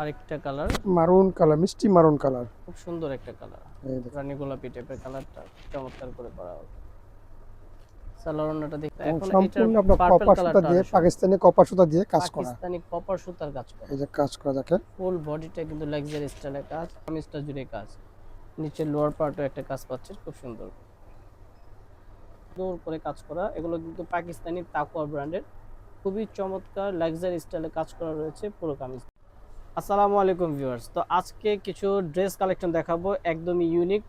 আরেকটা কালার। মারুন কালার মিষ্টি মারুন কালার খুব সুন্দর একটা কালার। রানী গোলাপি টাইপের কালারটা চমৎকার করে করা হবে। দেখতে এখন সম্পূর্ণ আপনার কপার সুতা দিয়ে পাকিস্তানি কপার সুতা দিয়ে কাজ করা। পাকিস্তানি কপার সুতার কাজ করা। এই যে কাজ করা ফুল বডিটা কিন্তু লাক্সারি স্টাইলের কাজ কামিজটা জুড়ে কাজ। নিচে লোয়ার পার্টও একটা কাজ পাচ্ছে খুব সুন্দর। সুন্দর করে কাজ করা। এগুলো কিন্তু পাকিস্তানি তাকুয়া ব্র্যান্ডের খুবই চমৎকার লাক্সারি স্টাইলে কাজ করা রয়েছে পুরো কামিজ। আসসালামু আলাইকুম ভিউয়ার্স। তো আজকে কিছু ড্রেস কালেকশন দেখাবো, একদমই ইউনিক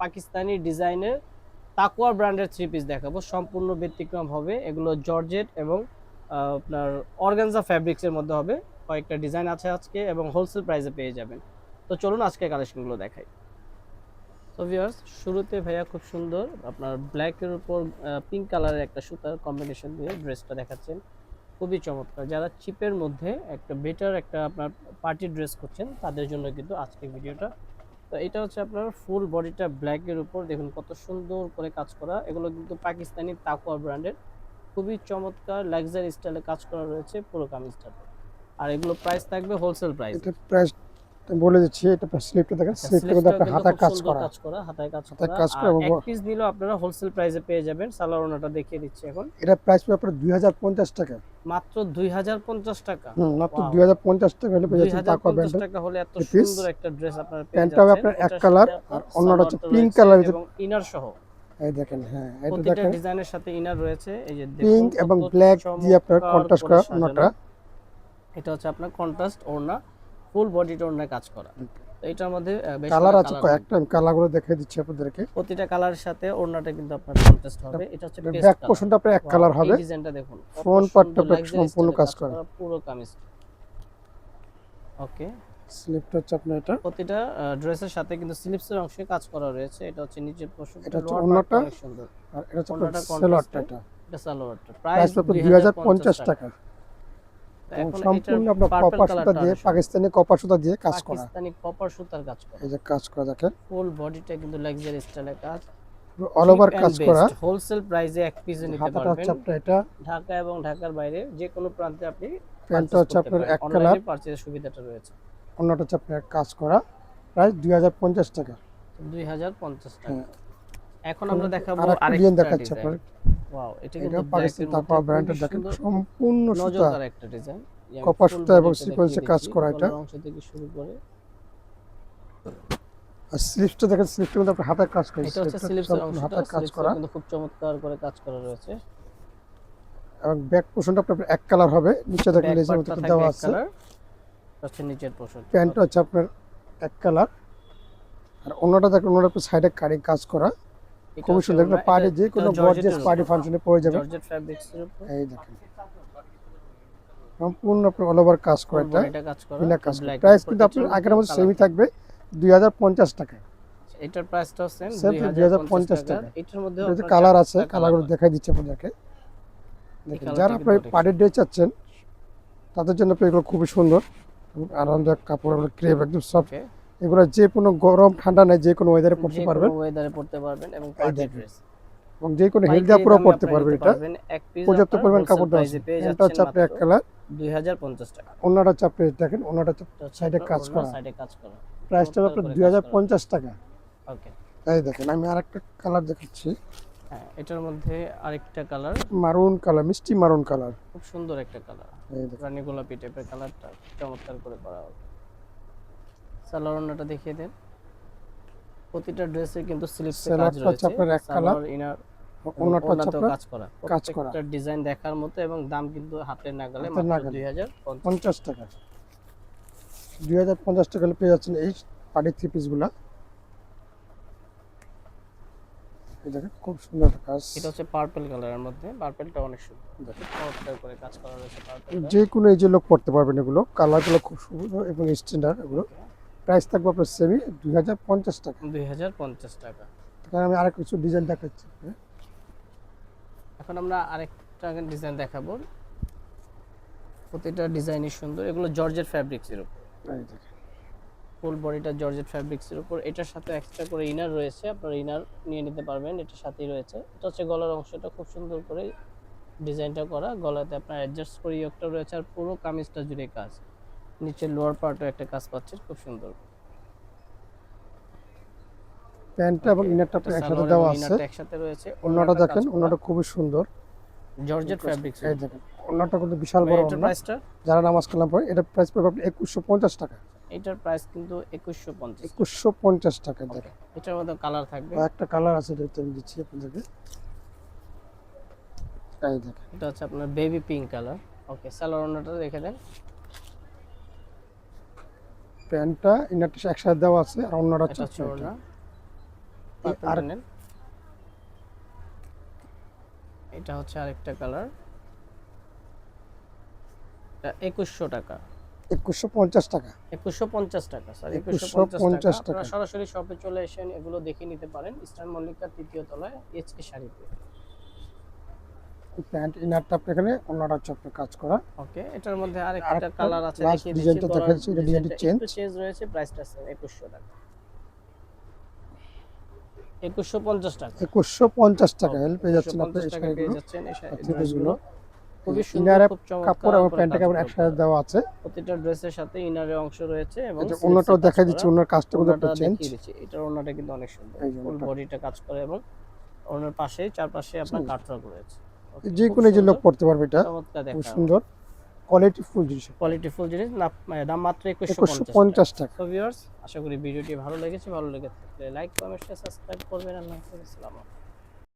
পাকিস্তানি ডিজাইনের তাকুয়া ব্র্যান্ডের থ্রি পিস দেখাবো। সম্পূর্ণ ব্যতিক্রম হবে, এগুলো জর্জেট এবং আপনার অর্গানজা ফ্যাব্রিক্সের মধ্যে হবে। কয়েকটা ডিজাইন আছে আজকে এবং হোলসেল প্রাইসে পেয়ে যাবেন। তো চলুন আজকে কালেকশনগুলো দেখাই। তো ভিউয়ার্স, শুরুতে ভাইয়া খুব সুন্দর, আপনার ব্ল্যাকের উপর পিঙ্ক কালারের একটা সুতার কম্বিনেশন দিয়ে ড্রেসটা দেখাচ্ছেন। খুবই চমৎকার। যারা চিপের মধ্যে একটা বেটার একটা আপনার পার্টি ড্রেস করছেন তাদের জন্য কিন্তু আজকের ভিডিওটা। তো এটা হচ্ছে আপনার ফুল বডিটা ব্ল্যাকের উপর। দেখুন কত সুন্দর করে কাজ করা। এগুলো কিন্তু পাকিস্তানি তাকুয়া ব্র্যান্ডের খুবই চমৎকার লাক্সারি স্টাইলে কাজ করা রয়েছে পুরো কামিজটাতে। আর এগুলো প্রাইস থাকবে হোলসেল প্রাইস এটা প্রাইস বলে দিচ্ছি এটা স্লিপটা দেখেন স্লিপটা কিন্তু আপনার হাতে কাজ করা। কাজ করা হাতায় কাজ হাতায় করা। কাজ করা এক পিস নিলেও আপনারা হোলসেল প্রাইসে পেয়ে যাবেন সালোয়ার ওনাটা দেখিয়ে দিচ্ছি এখন। এটা প্রাইস পাবে আপনার দুই হাজার পঞ্চাশ টাকা। মাত্র দুই হাজার পঞ্চাশ টাকা। হুম মাত্র Wow. দুই হাজার পঞ্চাশ টাকা হলে পেয়ে যাচ্ছেন তাকুয়া পঞ্চাশ টাকা হলে এত সুন্দর একটা ড্রেস আপনারা পেয়ে প্যান্টটা যাচ্ছেন। আপনার এক কালার আর অন্যটা হচ্ছে সালোয়ারটা colour এর এবং ইনার সহ। এই দেখেন হ্যাঁ এটা দেখেন। ডিজাইনের সাথে ইনার রয়েছে। এই যে দেখুন পিঙ্ক এবং ব্ল্যাক দিয়ে আপনার কন্ট্রাস্ট করা। ওনাটা এটা হচ্ছে আপনার কন্ট্রাস্ট ওড়না। ফুল বডিটা ওড়নায় কাজ করা। তো এটার মধ্যে কালার আছে কয়েকটা কালারগুলো দেখিয়ে দিচ্ছি আপনাদেরকে। প্রতিটা কালারের সাথে ওড়নাটা কিন্তু আপনার কন্ট্রাস্ট হবে। এটা হচ্ছে ব্যাক পোর্শনটা আপনার এক কালার হবে। ডিজাইনটা দেখুন। সম্পূর্ণ কাজ করা। পুরো কামিজ। ওকে স্লিপটা হচ্ছে আপনার এটা। প্রতিটা ড্রেসের সাথে কিন্তু স্লিপসের অংশে কাজ করা রয়েছে। এটা হচ্ছে নিচের পোর্শন এটা হচ্ছে ওড়নাটা। সুন্দর। আর এটা হচ্ছে সেলোয়ারটা এটা। সালোয়ারটা। প্রাইস প্রাইস পাবে দুই হাজার পঞ্চাশ টাকা। এবং এখন সম্পূর্ণ আপনার কপার সুতা দিয়ে পাকিস্তানি কপার সুতা দিয়ে কাজ করা। পাকিস্তানি কপার সুতার কাজ করা। এই যে কাজ করা দেখেন। ফুল বডিটা কিন্তু লাক্সারি স্টাইলের কাজ। অল ওভার কাজ করা। হোলসেল প্রাইসে এক পিসে নিতে পারবেন। আপনার এটা। ঢাকা এবং ঢাকার বাইরে যে কোনো প্রান্তে আপনি প্যান্টটা হচ্ছে আপনার এক কালার পারচেজ সুবিধাটা রয়েছে। অন্যটা হচ্ছে আপনার কাজ করা। প্রাইস দুই হাজার পঞ্চাশ টাকা। দুই হাজার পঞ্চাশ টাকা। হ্যাঁ। এখন আমরা দেখাবো আরেকটা দেখাচ্ছি আপনার। ওয়াও এটা এটা কিন্তু পাকিস্তানি তাকওয়া ব্র্যান্ডের দেখেন সম্পূর্ণ সুতা একটা ডিজাইন কপার সুতা এবং sequence কাজ করা এটা। অংশ থেকে শুরু করে। আর স্লিপসটা দেখেন স্লিপসটা কিন্তু আপনার হাতের কাজ করা এটা হচ্ছে স্লিপসের সম্পূর্ণ হাতের কাজ করা। কিন্তু খুব চমৎকার করে কাজ করা রয়েছে। এবং ব্যাক পোর্শনটা আপনার এক কালার হবে নিচে দেখেন লেজের মতো একটা দেওয়া আছে। হচ্ছে নিচের পোর্শন প্যান্টটা হচ্ছে আপনার এক কালার আর অন্যটা দেখেন অন্যটা আপনার সাইডে কারি কাজ করা। খুবই সুন্দর একটা পার্টি যে কোনো গর্জিয়াস পার্টি ফাংশনে পরে যাবে। জর্জেট ফ্যাব্রিক্স এর উপর। এই দেখেন। সম্পূর্ণ আপনার অল ওভার কাজ করা এটা এটা কাজ করা বিনা কাজ প্রাইস কিন্তু আপনার আগের মতো সেমই থাকবে দুই হাজার পঞ্চাশ টাকা। এটার প্রাইসটাও সেম Same 2050 টাকা। এটার মধ্যে এটা কালার আছে কালারগুলো দেখাই দিচ্ছে আপনাদেরকে। দেখেন যারা টা আপনার কিন্তু পার্টির ডে চাচ্ছেন তাদের জন্য এগুলো খুবই সুন্দর এবং আরামদায়ক কাপড় ক্রেপ একদম সফট এগুলো যে কোনো গরম ঠান্ডা নেই যে কোনো ওয়েদারে পরতে যে পারবেন। ওয়েদারে পড়তে পারবেন এবং পার্টি। ড্রেস। এবং যে কোনো হেলদি আপুরাও পরতে পারবেন এটা। এক পিস পর্যাপ্ত পরিমাণ কাপড় দেওয়া আছে। এটা হচ্ছে আপনার এক কালার। 2050 টাকা। অন্যটা আপনি দেখেন অন্যটা সাইডে কাজ করা। সাইডে কাজ করা। প্রাইসটা আপনার করে দুই কাজ হাজার করা। পঞ্চাশ টাকা। ওকে এই দেখেন আমি আরেকটা কালার দেখাচ্ছি। হ্যাঁ এটার মধ্যে আরেকটা কালার। মারুন কালার মিষ্টি মারুন কালার। খুব সুন্দর একটা কালার। এই রানী গোলাপি টাইপের কালারটা চমৎকার করে করা হবে সালোয়ার ওড়নাটা দেখিয়ে দেন। প্রতিটা ড্রেসে কিন্তু স্লিপসে কাজ রয়েছে। আপনার এক সালোয়ার ইনার হচ্ছে কাজ করা। কাজ করা। প্রত্যেকটা ডিজাইন দেখার মতো এবং দাম কিন্তু হাতের নাগালে হাতের মাত্র 2050 টাকা। দুই হাজার পঞ্চাশ টাকা হলে পেয়ে যাচ্ছেন এই পার্টি থ্রি পিসগুলা দেখেন খুব সুন্দর একটা কাজ। এটা হচ্ছে পার্পল কালারের মধ্যে। পার্পলটা অনেক সুন্দর। চমৎকার করে কাজ করা রয়েছে পার্পলটা যে কোনো এই যে লোক পড়তে পারবেন এগুলো। কালারগুলো খুব সুন্দর এবং স্ট্যান্ডার্ড এগুলো। প্রাইস থাকবে আপনার সেমি দুই হাজার পঞ্চাশ টাকা। 2050 টাকা। কারণ আমি আরেক কিছু ডিজাইন দেখাচ্ছি হ্যাঁ? এখন আমরা আরেকটা ডিজাইন দেখাবো। প্রতিটা ডিজাইনই সুন্দর। এগুলো জর্জেট ফ্যাব্রিক্সের উপর। ফুল বডিটা জর্জেট ফ্যাব্রিক্সের উপর। এটার সাথে এক্সট্রা করে ইনার রয়েছে। আপনারা ইনার নিয়ে নিতে পারবেন। এটার সাথেই রয়েছে। এটা হচ্ছে গলার অংশটা খুব সুন্দর করে ডিজাইনটা করা। গলাতে আপনার অ্যাডজাস্ট করে ইয়কটা রয়েছে। আর পুরো কামিজটা জুড়ে কাজ। নিচে লোয়ার পার্টও একটা কাজ পাচ্ছেন খুব সুন্দর। প্যান্টটা এবং ইনারটা একসাথে দেওয়া আছে। একসাথে রয়েছে। অন্যটা দেখেন। অন্যটা খুবই সুন্দর। জর্জেট ফ্যাব্রিক্স এই দেখেন অন্যটা কিন্তু বিশাল বড় প্রাইসটা যারা নামাজ কালাম পড়ে এটা প্রাইস পড়বে আপনি একুশশো পঞ্চাশ টাকা। এটার প্রাইস কিন্তু একুশশো পঞ্চাশ। একুশশো পঞ্চাশ টাকা দেখেন। এটার মধ্যে কালার থাকবে। একটা কালার আছে দেখতে আমি দিচ্ছি আপনাদেরকে। এই দেখেন। এটা হচ্ছে আপনার baby pink colour okay salwar ওনাটা রেখে দেন প্যান্টটা ইনারটা একসাথে দেওয়া আছে আর অন্যটা হচ্ছে। আর নেন। এটা হচ্ছে আরেকটা কালার। এটা একুশশো টাকা। একুশশো পঞ্চাশ টাকা। একুশশো পঞ্চাশ টাকা স্যার একুশশো 2150 পঞ্চাশ টাকা। সরাসরি শপে চলে এসে এগুলো দেখে নিতে পারেন। ইস্টার্ন মল্লিকার তৃতীয় তলায় এইচকে শাড়িতে। প্যান্ট ইনারটা এখানে অন্যটা হচ্ছে আপনার কাজ করা ওকে এটার মধ্যে আরেকটা কালার আছে দেখিয়ে দিচ্ছি দেখা যাচ্ছে, এটা ডিজাইনটা change। চেঞ্জ রয়েছে প্রাইসটা স্যার একুশশো টাকা একুশশো পঞ্চাশ টাকা একুশশো পঞ্চাশ টাকা এল পেয়ে যাচ্ছেন 150 আপনি এই পেয়ে শাড়িগুলো যাচ্ছেন এই শাড়ি- আর এই থ্রিপিসগুলো। ড্রেসগুলো। খুবই সুন্দর খুব চমৎকার কাপড় এবং। একসাথে দেওয়া আছে প্রতিটা ড্রেসের সাথে ইনারের অংশ রয়েছে এবং অন্যটাও এ কাজ দেখা দিচ্ছি অন্যর কাজটা কিন্তু ওড়নাটা একটা চেঞ্জ এটার ওড়নাটা কিন্তু অনেক সুন্দর ফুল। বডিটা কাজ করে এবং পাশেই চারপাশে আপনার কাটওয়ার্ক রয়েছে যে কোনো যে লোক পড়তে পারবে এটা। খুব সুন্দর। কোয়ালিটি ফুল জিনিস কোয়ালিটি ফুল জিনিস দাম মাত্র একুশশো একুশশো পঞ্চাশ পঞ্চাশ টাকা। তো ভিউয়ার্স আশা করি ভিডিওটি ভালো লেগেছে। ভালো লেগে থাকলে লাইক কমেন্ট সাবস্ক্রাইব করবেন। আল্লাহ হাফেজ। আসসালামু আলাইকুম।